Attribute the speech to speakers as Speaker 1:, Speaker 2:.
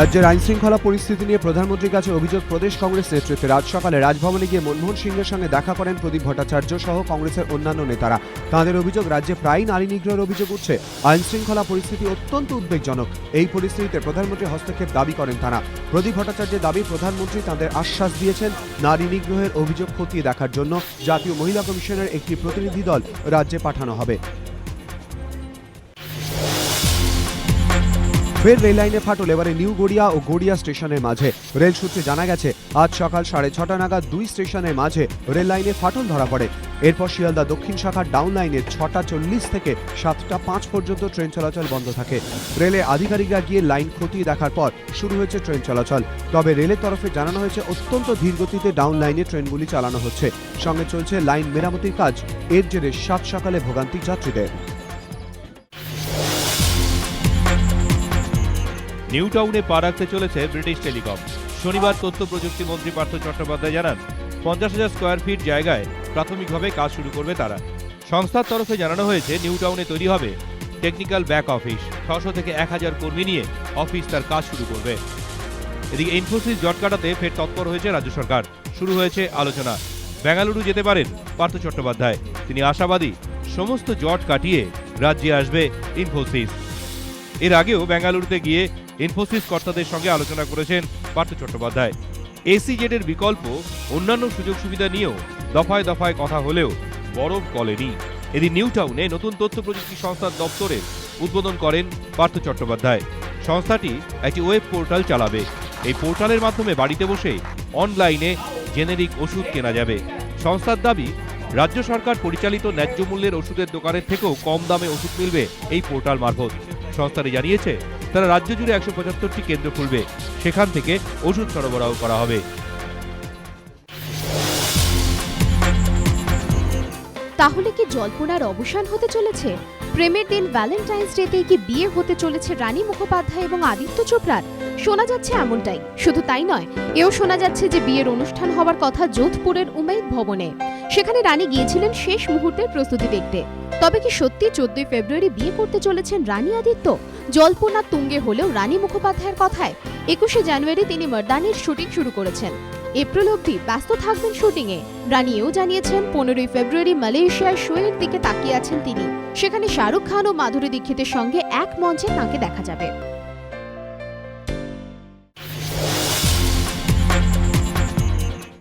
Speaker 1: রাজ্যের আইন শৃঙ্খলা পরিস্থিতি নিয়ে প্রধানমন্ত্রীর কাছে অভিযোগ, প্রদেশ কংগ্রেস নেতৃত্বে রাজ সকালে রাজভবনে গিয়ে মনমোহন সিংহের সঙ্গে দেখা করেন প্রদীপ ভট্টাচার্য সহ কংগ্রেসের অন্যান্য নেতারা। তাঁদের অভিযোগ, রাজ্যে প্রায়ই নারী নিগ্রহের অভিযোগ উঠছে। আইন শৃঙ্খলা পরিস্থিতি অত্যন্ত উদ্বেগজনক। এই পরিস্থিতিতে প্রধানমন্ত্রী হস্তক্ষেপ দাবি করেন তারা। প্রদীপ ভট্টাচার্যের দাবি, প্রধানমন্ত্রী তাদের আশ্বাস দিয়েছেন নারী নিগ্রহের অভিযোগ খতিয়ে দেখার জন্য। জাতীয় মহিলা কমিশনের একটি প্রতিনিধি দল রাজ্যে পাঠানো হবে। ফের রেল লাইনে ফাটল, এবারে নিউ গড়িয়া ও গড়িয়া স্টেশনের মাঝে। রেল সূত্রে জানা গেছে, আজ সকাল সাড়ে ছটা নাগাদ দুই স্টেশনের মাঝে রেল লাইনে ফাটল ধরা পড়ে। এরপর শিয়ালদা দক্ষিণ শাখার ডাউন লাইনে ছটা চল্লিশ থেকে সাতটা পাঁচ পর্যন্ত ট্রেন চলাচল বন্ধ থাকে। রেলে আধিকারিকরা গিয়ে লাইন খতিয়ে দেখার পর শুরু হয়েছে ট্রেন চলাচল। তবে রেলের তরফে জানানো হয়েছে, অত্যন্ত ধীর গতিতে ডাউন লাইনে ট্রেনগুলি চালানো হচ্ছে। সঙ্গে চলছে লাইন মেরামতির কাজ। এর জেরে সাত সকালে ভোগান্তি যাত্রীদের।
Speaker 2: নিউ টাউনে পা রাখতে চলেছে ব্রিটিশ টেলিকম। শনিবার তথ্য প্রযুক্তি মন্ত্রী পার্থ চট্টোপাধ্যায় জানান, পঞ্চাশ হাজার স্কোয়ার ফিট জায়গায় প্রাথমিকভাবে কাজ শুরু করবে তারা। সংস্থার তরফে জানানো হয়েছে, নিউ টাউনে তৈরি হবে টেকনিক্যাল ব্যাক অফিস ছশো থেকে এক হাজার কর্মী নিয়ে অফিস তার কাজ শুরু করবে। এদিকে ইনফোসিস জট কাটাতে ফের তৎপর হয়েছে রাজ্য সরকার। শুরু হয়েছে আলোচনা। বেঙ্গালুরু যেতে পারেন পার্থ চট্টোপাধ্যায়। তিনি আশাবাদী, সমস্ত জট কাটিয়ে রাজ্যে আসবে ইনফোসিস এর আগেও বেঙ্গালুরুতে গিয়ে ইনফোসিস কর্তাদের সঙ্গে আলোচনা করেছেন পার্থ চট্টোপাধ্যায়। এসি জেটের বিকল্প অন্যান্য সুযোগ সুবিধা নিয়েও দফায় দফায় কথা হলেও বরফ গলেনি। এদিন নিউ টাউনে নতুন তথ্য প্রযুক্তি সংস্থার দপ্তরের উদ্বোধন করেন পার্থ চট্টোপাধ্যায়। সংস্থাটি একটি ওয়েব পোর্টাল চালাবে। এই পোর্টালের মাধ্যমে বাড়িতে বসে অনলাইনে জেনেরিক ওষুধ কেনা যাবে। সংস্থার দাবি, রাজ্য সরকার পরিচালিত ন্যায্য মূল্যের ওষুধের দোকানের থেকেও কম দামে ওষুধ মিলবে এই পোর্টাল মারফত। সংস্থাটি জানিয়েছে তারা রাজ্য জুড়ে একশো পঁচাত্তরটি কেন্দ্র খুলবে। সেখান থেকে ওষুধ সরবরাহ করা হবে।
Speaker 3: তাহলে কি জল্পনার অবসান হতে চলেছে? প্রেমের দিন ভ্যালেন্টাইন্স ডেতেই কি বিয়ে হতে চলেছে রানী মুখোপাধ্যায় এবং আদিত্য চোপড়ার? শোনা যাচ্ছে এমনটাই। শুধু তাই নয়, এও শোনা যাচ্ছে যে বিয়ের অনুষ্ঠান হওয়ার কথা যোধপুরের উমেদ ভবনে। সেখানে রানী গিয়েছিলেন শেষ মুহূর্তের প্রস্তুতি দেখতে। তবে কি সত্যি চোদ্দই ফেব্রুয়ারি বিয়ে করতে চলেছেন রানী আদিত্য? জল্পনা তুঙ্গে হলেও রানী মুখোপাধ্যায়ের কথায় একুশে জানুয়ারি তিনি মর্দানির শুটিং শুরু করেছেন। এপ্রিল অবধি ব্যস্ত থাকবেন শুটিংয়ে। এও জানিয়েছেন, পনেরোই ফেব্রুয়ারি মালয়েশিয়ার শোয়ের দিকে তাকিয়ে আছেন তিনি। সেখানে শাহরুখ খান ও মাধুরী দীক্ষিতের সঙ্গে এক মঞ্চে তাঁকে দেখা যাবে।